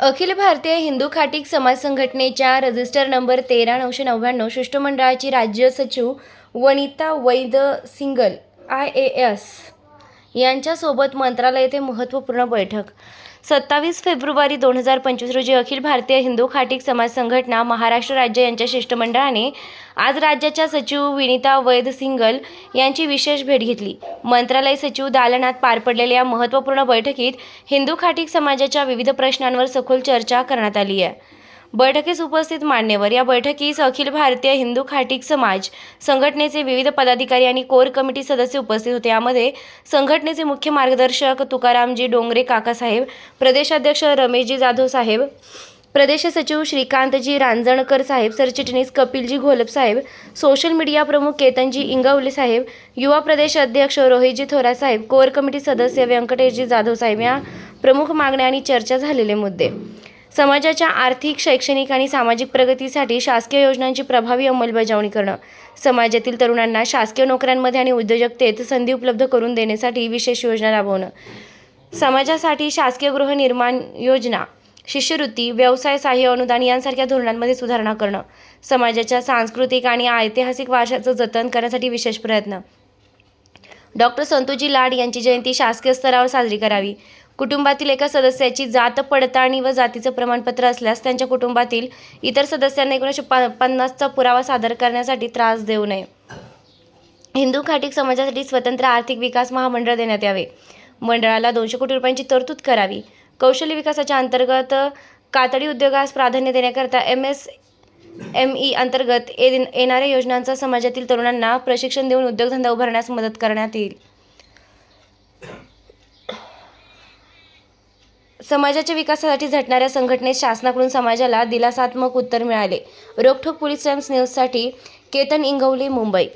अखिल भारतीय हिंदू खाटीक समाज संघटनेच्या register number तेरा नऊशे नव्याण्णव शिष्टमंडळाची राज्य सचिव Vanita Vaid Singal I A S यांच्यासोबत मंत्रालय येथे महत्त्वपूर्ण बैठक. सत्तावीस फेब्रुवारी दोन हजार पंचवीस रोजी अखिल भारतीय हिंदू खाटिक समाज संघटना महाराष्ट्र राज्य यांच्या शिष्टमंडळाने आज राज्याच्या सचिव विनिता वैद सिंगल यांची विशेष भेट घेतली. मंत्रालय सचिव दालनात पार पडलेल्या या महत्त्वपूर्ण बैठकीत हिंदू खाटिक समाजाच्या विविध प्रश्नांवर सखोल चर्चा करण्यात आली आहे. बैठकीस उपस्थित मान्यवर. या बैठकीस अखिल भारतीय हिंदू खाटीक समाज संघटनेचे विविध पदाधिकारी आणि कोर कमिटी सदस्य उपस्थित होते. यामध्ये संघटनेचे मुख्य मार्गदर्शक तुकारामजी डोंगरे काकासाहेब प्रदेशाध्यक्ष रमेशजी जाधव साहेब प्रदेश सचिव श्रीकांतजी रांजणकर साहेब सरचिटणीस कपिलजी घोलप साहेब सोशल मीडिया प्रमुख केतनजी इंगवले साहेब युवा प्रदेश अध्यक्ष रोहितजी थोरा साहेब कोर कमिटी सदस्य व्यंकटेशजी जाधव साहेब या प्रमुख मागण्या आणि चर्चा झालेले मुद्दे. समाजाच्या आर्थिक शैक्षणिक आणि सामाजिक प्रगतीसाठी शासकीय योजनांची प्रभावी अंमलबजावणी करणं. समाजातील तरुणांना शासकीय नोकऱ्यांमध्ये आणि उद्योजकतेत संधी उपलब्ध करून देण्यासाठी विशेष योजना राबवणं. समाजासाठी शासकीय गृहनिर्माण योजना शिष्यवृत्ती व्यवसाय सहाय्य अनुदान यांसारख्या धोरणांमध्ये सुधारणा करणं. समाजाच्या सांस्कृतिक आणि ऐतिहासिक वारशाचं जतन करण्यासाठी विशेष प्रयत्न. डॉक्टर संतोजी लाड यांची जयंती शासकीय स्तरावर साजरी करावी. कुटुंबातील एका सदस्याची जात पडताळणी व जातीचं प्रमाणपत्र असल्यास त्यांच्या कुटुंबातील इतर सदस्यांना एकोणीसशे प पन्नासचा पुरावा सादर करण्यासाठी त्रास देऊ नये. हिंदू खाटीक समाजासाठी स्वतंत्र आर्थिक विकास महामंडळ देण्यात यावे. मंडळाला दोनशे कोटी रुपयांची तरतूद करावी. कौशल्य विकासाच्या अंतर्गत कातडी उद्योगास प्राधान्य देण्याकरता एम एस एम ई अंतर्गत येणाऱ्या योजनांचा समाजातील तरुणांना प्रशिक्षण देऊन उद्योगधंदा उभारण्यास मदत करण्यात येईल. समाजाच्या विकासासाठी झटणाऱ्या संघटनेत शासनाकडून समाजाला दिलासात्मक उत्तर मिळाले. रोखठोक पोलीस टाइम्स न्यूजसाठी केतन इंगवले मुंबई.